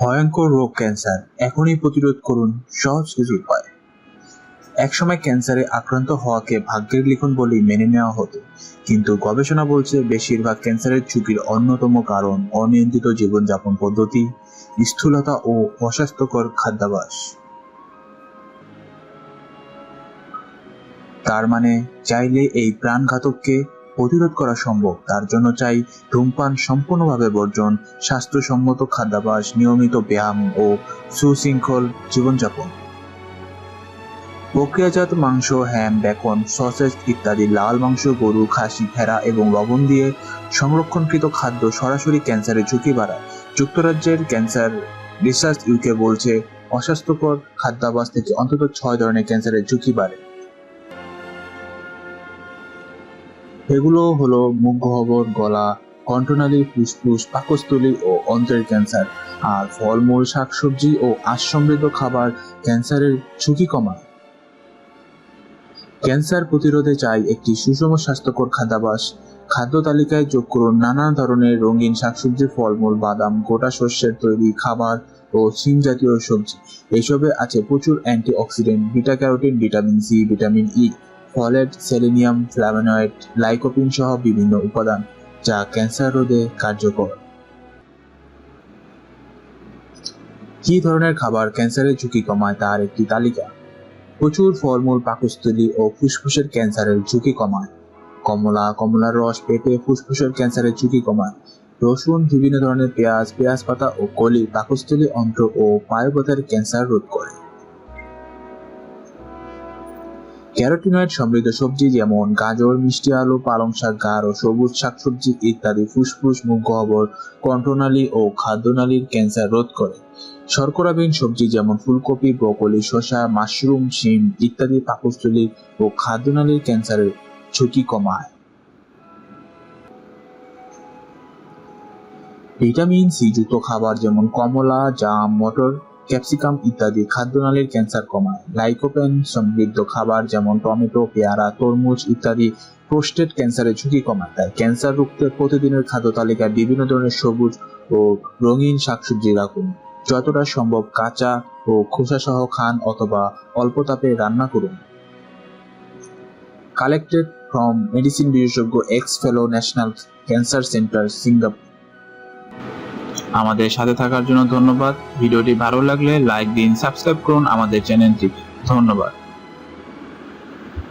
ভয়ঙ্কর রোগ ক্যান্সার। এখনই প্রতিরোধ করুন, সহজ কিছু উপায়। একসময় ক্যান্সারে আক্রান্ত হওয়াকে ভাগ্যের লিখন বলেই মেনে নেওয়া হতো। কিন্তু গবেষণা বলছে বেশিরভাগ ক্যান্সারের ঝুঁকির অন্যতম কারণ অনিয়ন্ত্রিত জীবনযাপন পদ্ধতি, স্থূলতা ও অস্বাস্থ্যকর খাদ্যাভ্যাস। তার মানে চাইলে এই প্রাণঘাতককে প্রতিরোধ করা সম্ভব। তার জন্য চাই ধূমপান সম্পূর্ণভাবে বর্জন, স্বাস্থ্যসম্মত খাদ্যাভ্যাস, নিয়মিত ব্যায়াম ও সুশৃঙ্খল জীবনযাপন। প্রক্রিয়াজাত মাংস হ্যাম বেকন সসেজ ইত্যাদি লাল মাংস, গরু, খাসি, ভেড়া এবং লবণ দিয়ে সংরক্ষণকৃত খাদ্য সরাসরি ক্যান্সারের ঝুঁকি বাড়ায়। যুক্তরাজ্যের ক্যান্সার রিসার্চ ইউকে বলছে, অস্বাস্থ্যকর খাদ্যাভ্যাস থেকে অন্তত ছয় ধরনের ক্যান্সারের ঝুঁকি বাড়ে। এগুলো হলো মুখ গহ্বর গলা, কণ্ঠনালী, ফুসফুস, পাকস্থলী ও অন্ত্রের ক্যান্সার। আর ফলমূল, শাকসবজি ও আঁশ সমৃদ্ধ খাবার ক্যান্সারের ঝুঁকি কমায়। ক্যান্সার প্রতিরোধে চাই একটি সুষম স্বাস্থ্যকর খাদ্যাভ্যাস খাদ্য তালিকায় যোগ করুন নানা ধরনের রঙিন শাকসবজি ফলমূল, বাদাম, গোটা শস্যের তৈরি খাবার ও শিম জাতীয় সবজি। এইসবে আছে প্রচুর antioxidant beta carotene, vitamin C, vitamin E. Folate, selenium flavonoid lycopene সহ বিভিন্ন উপাদান, যা ক্যান্সার রোধে কার্যকর। কি ধরনের খাবার ক্যান্সারের ঝুঁকি কমায় তার একটি তালিকা? প্রচুর ফলমূল, পাকস্থলী ও ফুসফুসের ক্যান্সারের ঝুঁকি কমায়। কমলা, কমলার রস পেঁপে ফুসফুসের ক্যান্সারের ঝুঁকি কমায়। রসুন, বিভিন্ন ধরনের পেঁয়াজ পেঁয়াজ পাতা ও কলি পাকস্থলী, অন্ত্র ও পায়ুপথের ক্যান্সার রোধ করে। ক্যারোটিনয়েড সমৃদ্ধ সবজি যেমন গাজর, মিষ্টি আলু, পালং শাক, গাঢ় সবুজ শাকসবজি ইত্যাদি ফুসফুস মুখ গহ্বর কণ্ঠনালী ও খাদ্যনালীর ক্যান্সার রোধ করে। শর্করাবিহীন সবজি যেমন ফুলকপি, ব্রকলি, শসা, মাশরুম, শিম ইত্যাদি পাকস্থলী ও খাদ্যনালীর ক্যান্সারের ঝুঁকি কমায়। ভিটামিন সি যুক্ত খাবার যেমন কমলা, জাম, মটর ক্যাপসিকাম ইত্যাদি খাদ্যনালীর ক্যান্সার কমায়। লাইকোপেন সমৃদ্ধ খাবার যেমন টমেটো, পেয়ারা, তরমুজ ইত্যাদি প্রোস্টেট ক্যান্সারের ঝুঁকি কমায়। তাই ক্যান্সার রুখতে প্রতিদিনের খাদ্য তালিকায় বিভিন্ন ধরনের সবুজ ও রঙিন শাকসবজি রাখুন। যতটা সম্ভব কাঁচা ও খোসা সহ খান অথবা অল্প তাপে রান্না করুন। কালেক্টেড ফ্রম মেডিসিন বিশেষজ্ঞ ex fellow national cancer centre Singapore আমাদের সাথে থাকার জন্য ধন্যবাদ। ভিডিওটি ভালো লাগলে লাইক দিন, সাবস্ক্রাইব করুন আমাদের চ্যানেলটি। ধন্যবাদ।